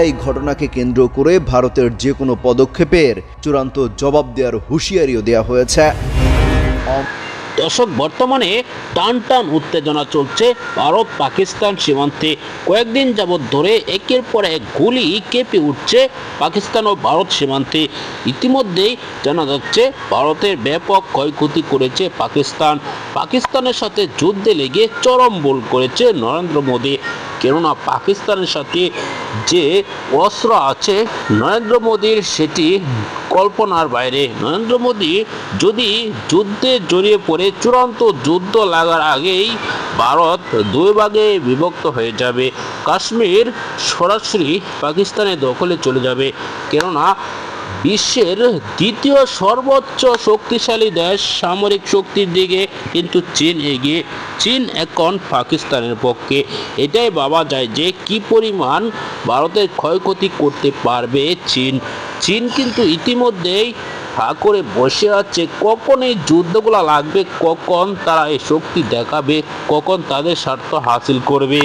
এই ঘটনাকে কেন্দ্র করে ভারতের যে কোনো পদক্ষেপের চূড়ান্ত জবাব দেওয়ার হুঁশিয়ারিও দেওয়া হয়েছে। দর্শক, বর্তমানে টান টান উত্তেজনা চলছে ভারত পাকিস্তান সীমান্তে। কয়েকদিন যাবৎ ধরে একের পর এক গুলি কেঁপে উঠছে পাকিস্তান ও ভারত সীমান্তে। ইতিমধ্যেই জানা যাচ্ছে, ভারতের ব্যাপক ক্ষয়ক্ষতি করেছে পাকিস্তান। পাকিস্তানের সাথে যুদ্ধে লেগে চরম বোল করেছে নরেন্দ্র মোদী। কেননা পাকিস্তানের সাথে যে অস্ত্র আছে, নরেন্দ্র মোদীর সেটি কল্পনার বাইরে। নরেন্দ্র মোদী যদি যুদ্ধে জড়িয়ে পড়ে, চূড়ান্ত যুদ্ধ লাগার আগেই ভারত দুই ভাগে বিভক্ত হয়ে যাবে। কাশ্মীর সরাসরি পাকিস্তানের দখলে চলে যাবে। কেননা বিশ্বের দ্বিতীয় সর্বোচ্চ শক্তিশালী দেশ সামরিক শক্তির দিকে কিন্তু চীন এগিয়ে, চীন এখন পাকিস্তানের পক্ষে। এটাই ভাবা যায় যে কি পরিমাণ ভারতের ক্ষয়ক্ষতি করতে পারবে চীন। চীন কিন্তু ইতিমধ্যেই হা করে বসে আছে কখন এই যুদ্ধগুলো লাগবে, কখন তারা এই শক্তি দেখাবে, কখন তাদের স্বার্থ হাসিল করবে।